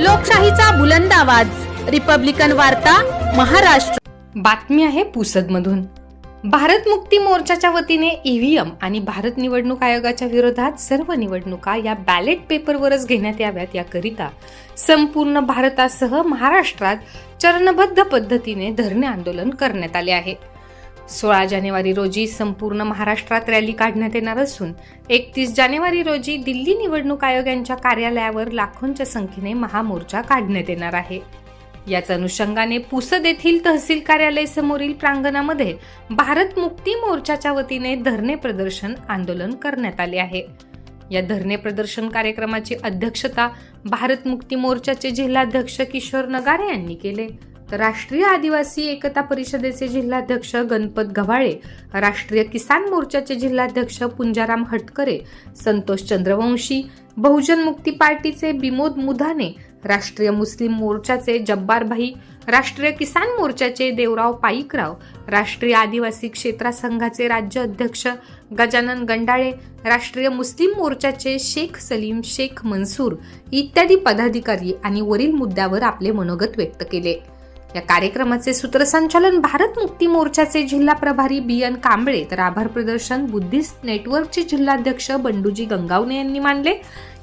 लोकशाहीचा बुलंद आवाज. रिपब्लिकन वार्ता महाराष्ट्र. बातमी आहे पुसदमधून. भारत मुक्ती मोर्चाच्या वतीने ईव्हीएम आणि भारत निवडणूक आयोगाच्या विरोधात सर्व निवडणुका या बॅलेट पेपरवरच घेण्यात याव्यात याकरिता संपूर्ण भारतासह महाराष्ट्रात चरणबद्ध पद्धतीने धरणे आंदोलन करण्यात आले आहे. सोळा जानेवारी रोजी संपूर्ण महाराष्ट्रात रॅली काढण्यात येणार असून एकतीस जानेवारी रोजी दिल्ली निवडणूक आयोग यांच्या कार्यालयावर लाखोंच्या संख्येने महामोर्चा काढण्यात येणार आहे. याच अनुषंगाने पुसद येथील तहसील कार्यालय समोरील प्रांगणामध्ये भारत मुक्ती मोर्चाच्या वतीने धरणे प्रदर्शन आंदोलन करण्यात आले आहे. या धरणे प्रदर्शन कार्यक्रमाची अध्यक्षता भारत मुक्ती मोर्चाचे जिल्हाध्यक्ष किशोर नगारे यांनी केले. तर राष्ट्रीय आदिवासी एकता परिषदेचे जिल्हाध्यक्ष गणपत गव्हाळे राष्ट्रीय किसान मोर्चाचे जिल्हाध्यक्ष पुंजाराम हटकरे संतोष चंद्रवंशी बहुजन मुक्ती पार्टीचे बिमोद मुधाने राष्ट्रीय मुस्लिम मोर्चाचे जब्बारभाई राष्ट्रीय किसान मोर्चाचे देवराव पाईकराव राष्ट्रीय आदिवासी क्षेत्र संघाचे राज्य अध्यक्ष गजानन गंडाळे राष्ट्रीय मुस्लिम मोर्चाचे शेख सलीम शेख मनसूर इत्यादी पदाधिकारी आणि वरील मुद्द्यावर आपले मनोगत व्यक्त केले. या कार्यक्रमाचे सूत्रसंचालन भारत मुक्ती मोर्चाचे जिल्हा प्रभारी बी एन कांबळे तर आभार प्रदर्शन बुद्धिस्ट नेटवर्कचे जिल्हाध्यक्ष बंडूजी गंगावणे यांनी मानले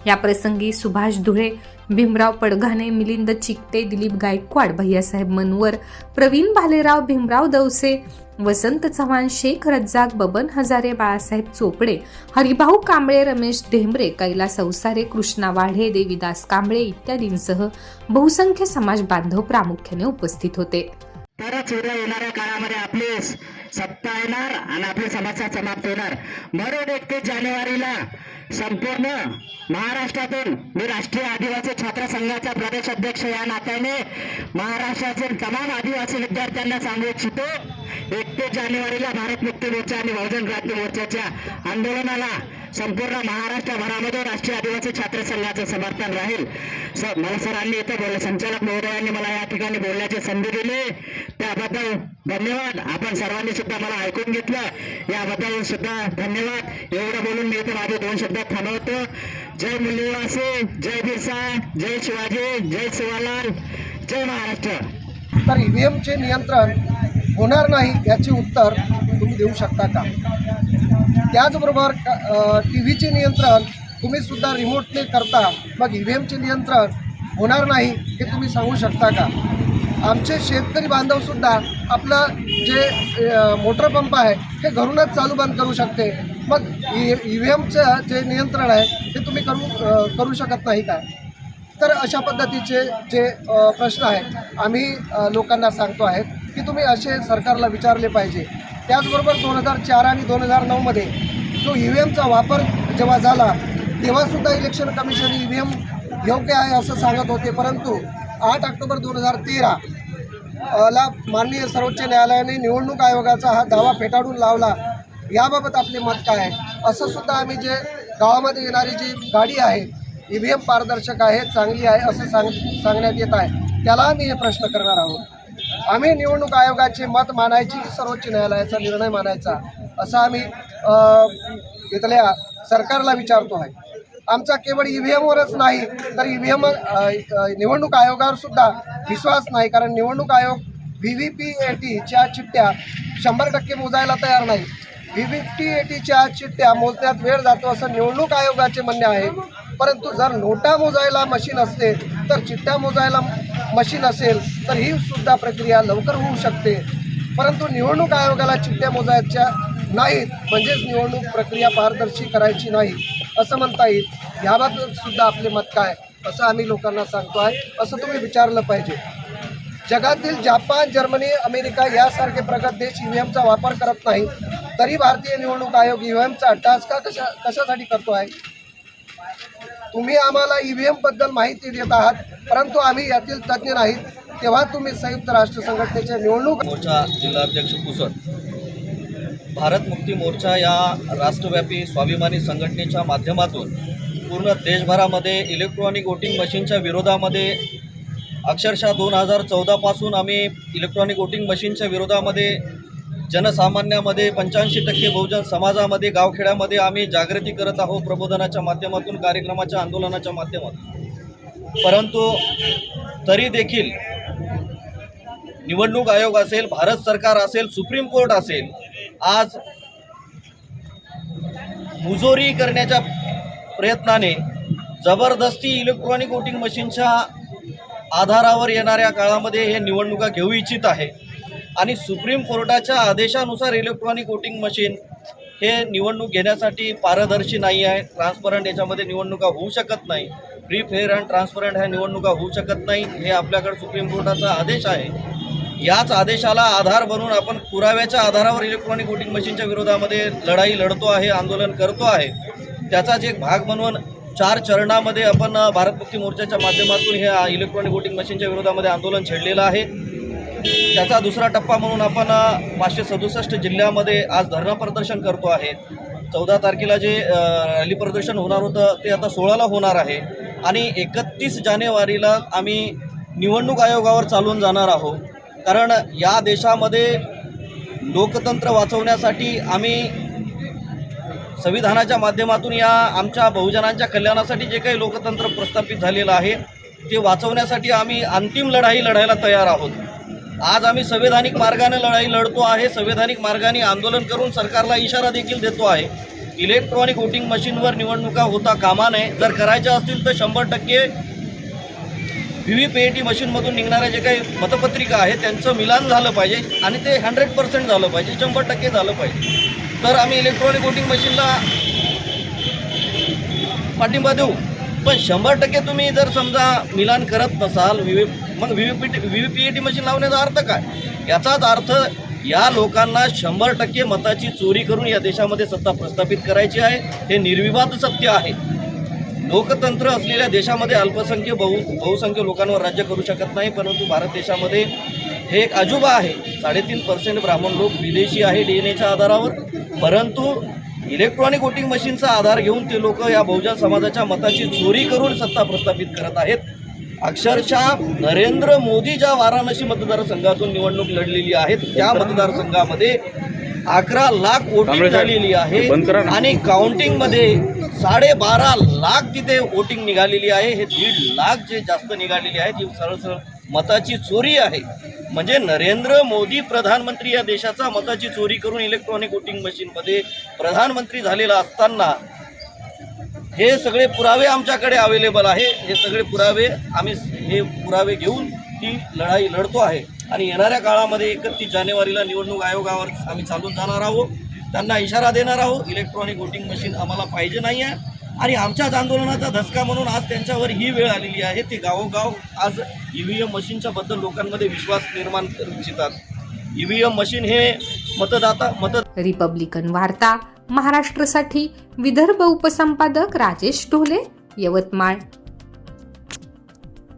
या प्रसंगी सुभाष धुळे भीमराव पडघाने मिलिंद चिकटे दिलीप गायकवाड भैयासाहेब मनवर प्रवीण भालेराव भीमराव दवसे वसंत चव्हाण शेख रज्जाक बबन हजारे बाळासाहेब चोपडे हरिभाऊ कांबळे रमेश ढेंबरे कैलास अवसारे कृष्णा वाढे देवीदास कांबळे इत्यादींसह बहुसंख्य समाज बांधव प्रामुख्याने उपस्थित होते. येणाऱ्या काळामध्ये आपले सत्ता येणार आणि आपली समस्या समाप्त होणार. म्हणून एकतीस जानेवारीला संपूर्ण महाराष्ट्रातून मी राष्ट्रीय आदिवासी छात्र संघाचा प्रदेश अध्यक्ष या नात्याने महाराष्ट्रातील तमाम आदिवासी विद्यार्थ्यांना सांगू इच्छितो एकतीस जानेवारीला भारत मुक्ती मोर्चा आणि बहुजन क्रांती मोर्चाच्या आंदोलनाला संपूर्ण महाराष्ट्रभरामध्ये राष्ट्रीय आदिवासी छात्र संघाचं समर्थन राहील. सर मला सरांनी इथं बोलले संचालक महोदयांनी मला या ठिकाणी बोलण्याची संधी दिली. त्याबद्दल धन्यवाद. आपण सर्वांनी सुद्धा मला ऐकून घेतलं. याबद्दल सुद्धा धन्यवाद. एवढं बोलून मी इथे माझे दोन शब्द थांबवतो. जय मूल्यवासी जय बिरसा जय शिवाजी जय शिवालाल. जय महाराष्ट्र. तर ईव्हीएमचे नियंत्रण होणार नाही याचे उत्तर तुम्ही देऊ शकता का? त्याचबरोबर टी व्हीचे नियंत्रण तुम्ही सुद्धा रिमोटने करता. मग ई व्ही एमचे नियंत्रण होणार नाही हे तुम्ही सांगू शकता का? आमचे शेतकरी बांधवसुद्धा आपलं जे मोटर पंप आहे हे घरूनच चालू बंद करू शकते. मग ई व्ही एमचं जे नियंत्रण आहे ते तुम्ही करू करू शकत नाही काय तर अशा पद्धतीचे जे प्रश्न आहेत आम्ही लोकांना सांगतो आहेत की तुम्ही असे सरकारला विचारले पाहिजे. त्याचबरोबर दोन हजार चार आणि दोन हजार नऊमध्ये जो ई व्ही एमचा वापर जेव्हा झाला तेव्हासुद्धा election commission E V M योग्य आहे असं सांगत होते. परंतु आठ ऑक्टोबर दोन हजार तेरा ला माननीय सर्वोच्च न्यायालयाने निवडणूक आयोगाचा हा दावा फेटाळून लावला. याबाबत आपले मत काय आहे? असं सुद्धा आम्ही जे गावामध्ये येणारी जी गाडी आहे ई व्ही एम पारदर्शक आहे चांगली आहे असं सांग सांगण्यात येत आहे. त्याला आम्ही हे प्रश्न करणार आहोत. आम्ही निवडणूक आयोगाचे मत मानायची की सर्वोच्च न्यायालयाचा निर्णय मानायचा असं आम्ही इथल्या सरकारला विचारतो आहे आमचा केवळ ई व्ही एमवरच नाही तर ई व्ही एम निवडणूक आयोगावर सुद्धा विश्वास नाही कारण निवडणूक आयोग व्ही व्ही पी ए टीच्या चिठ्ठ्या शंभर टक्के मोजायला तयार नाही. व्ही व्ही पी ए टीच्या चिठ्ठ्या मोजण्यात वेळ जातो असं निवडणूक आयोगाचे म्हणणे आहे. परंतु जर नोटा मोजायला मशीन असते तर चिठ्ठ्या मोजायला मशीन असेल तर ही सुद्धा प्रक्रिया लवकर होऊ शकते. परंतु निवडणूक आयोगाला चिठ्ठ्या मोजायच्या नाहीत म्हणजेच निवडणूक प्रक्रिया पारदर्शी करायची नाही असं म्हणता येईल. याबाबत सुद्धा आपले मत काय असं आम्ही लोकांना सांगतो आहे असं तुम्ही विचारलं पाहिजे. जगातील जापान जर्मनी अमेरिका यासारखे प्रगत देश ई व्ही एमचा वापर करत नाही तरी भारतीय निवडणूक आयोग ई व्ही एमचा अट्टास का कशा कशासाठी करतो आहे? तुम्ही आम्हाला ई व्ही एमबद्दल माहिती देत आहात परंतु आम्ही यातील तज्ज्ञ नाहीत. तेव्हा तुम्ही संयुक्त राष्ट्र संघटनेच्या निवडणूक मोर्चा जिल्हाध्यक्ष पुसद भारत मुक्ती मोर्चा या राष्ट्रव्यापी स्वाभिमानी संघटनेच्या माध्यमातून पूर्ण देशभरामध्ये इलेक्ट्रॉनिक वोटिंग मशीनच्या विरोधामध्ये अक्षरशः दोन हजार चौदापासून आम्ही इलेक्ट्रॉनिक वोटिंग मशीनच्या विरोधामध्ये जनसामान्यामध्ये पंच्याऐंशी टक्के बहुजन समाजामध्ये गावखेड्यामध्ये आम्ही जागृती करत आहोत प्रबोधनाच्या माध्यमातून कार्यक्रमाच्या आंदोलनाच्या माध्यमातून. परंतु तरी देखील निवडणूक आयोग असेल भारत सरकार असेल सुप्रीम कोर्ट असेल आज मुजोरी करण्याच्या प्रयत्नाने जबरदस्ती इलेक्ट्रॉनिक वोटिंग मशीनच्या आधारावर येणाऱ्या काळामध्ये हे निवडणुका घेऊ इच्छित आहे. आणि सुप्रीम कोर्टाच्या आदेशानुसार इलेक्ट्रॉनिक वोटिंग मशीन हे निवडणूक घेण्यासाठी पारदर्शी नाही आहे. ट्रान्सपरंट याच्यामध्ये निवडणुका होऊ शकत नाही. फ्री फेअर अँड ट्रान्सपरंट ह्या निवडणुका होऊ शकत नाही. हे आपल्याकडे सुप्रीम कोर्टाचा आदेश आहे. याच आदेशाला आधार बनून आपण पुराव्याच्या आधारावर इलेक्ट्रॉनिक वोटिंग मशीनच्या विरोधामध्ये लढाई लढतो आहे आंदोलन करतो आहे. त्याचाच एक भाग म्हणून चार चरणामध्ये आपण भारत मुक्ती मोर्चाच्या माध्यमातून हे इलेक्ट्रॉनिक वोटिंग मशीनच्या विरोधामध्ये आंदोलन छेडलेलं आहे. त्याचा दुसरा टप्पा म्हणून आपण पाचशे सदुसष्ट जिल्ह्यामध्ये आज धरणं प्रदर्शन करतो आहे. चौदा तारखेला जे रॅली प्रदर्शन होणार होतं ते आता सोळाला होणार आहे. आणि एकतीस जानेवारीला आम्ही निवडणूक आयोगावर चालून जाणार आहोत. कारण या देशामध्ये लोकतंत्र वाचवण्यासाठी आम्ही संविधानाच्या माध्यमातून या आमच्या बहुजनांच्या कल्याणासाठी जे काही लोकतंत्र प्रस्थापित झालेलं आहे ते वाचवण्यासाठी आम्ही अंतिम लढाई लढायला तयार आहोत. आज आम्ही संवैधानिक मार्गाने लढाई लढतो आहे संवैधानिक मार्गाने आंदोलन करून सरकारला इशारा देखील देतो आहे. इलेक्ट्रॉनिक वोटिंग मशीनवर निवडणुका होता कामा नये. जर करायच्या असतील तर शंभर टक्के V V P A T मशीनमधून निघणाऱ्या जे काही मतपत्रिका आहे त्यांचं मिलान झालं पाहिजे आणि ते हंड्रेड पर्सेंट झालं पाहिजे शंभर टक्के झालं पाहिजे. तर आम्ही इलेक्ट्रॉनिक वोटिंग मशीनला पाठिंबा देऊ. पण शंभर टक्के तुम्ही जर समजा मिलान करत नसाल व्ही मग V V P V V P A T machine लावण्याचा अर्थ काय? याचाच अर्थ या लोकांना शंभर टक्के मताची चोरी करून या देशामध्ये सत्ता प्रस्थापित करायची आहे हे निर्विवाद सत्य आहे. लोकतंत्र असलेल्या देशामध्ये अल्पसंख्य बहु बहुसंख्य लोकांवर राज्य करू शकत नाही परंतु भारत देशामध्ये हे एक अजोबा आहे. साडेतीन पर्सेंट ब्राह्मण लोक विदेशी आहे डी एन एच्या आधारावर. परंतु इलेक्ट्रॉनिक वोटिंग मशीनचा आधार घेऊन ते लोक या बहुजन समाजाच्या मताची चोरी करून सत्ता प्रस्थापित करत आहेत. अक्षरशः नरेंद्र मोदी ज्या वाराणसी मतदारसंघातून निवडणूक लढलेली आहेत त्या मतदारसंघामध्ये अकरा लाख वोटिंग झालेली आहे आणि काउंटिंगमध्ये साडेबारा लाख तिथे वोटिंग निघालेली आहे. हे दीड लाख जे जास्त निघालेली आहे ती सरळ सरळ मताची चोरी आहे. म्हणजे नरेंद्र मोदी प्रधानमंत्री या देशाचा मताची चोरी करून इलेक्ट्रॉनिक वोटिंग मशीनमध्ये प्रधानमंत्री झालेला असताना हे सगळे पुरावे आमच्याकडे अवेलेबल आहे. हे सगळे पुरावे आम्ही हे पुरावे घेऊन ती लढाई लढतो आहे. आणि येणाऱ्या काळामध्ये एकतीस जानेवारीला निवडणूक आयोगावर आम्ही चालून जाणार आहोत. त्यांना इशारा देणार आहोत. इलेक्ट्रॉनिक वोटिंग मशीन आम्हाला पाहिजे नाही आहे. आणि आमच्याच आंदोलनाचा धसका म्हणून आज त्यांच्यावर ही वेळ आलेली आहे. ते गावोगाव आज ई व्ही एम मशीनच्याबद्दल लोकांमध्ये विश्वास निर्माण करू इच्छितात ई व्ही एम मशीन हे मतदाता मत रिपब्लिकन वार्ता महाराष्ट्रासाठी विदर्भ उपसंपादक राजेश ढोले यवतमाळ.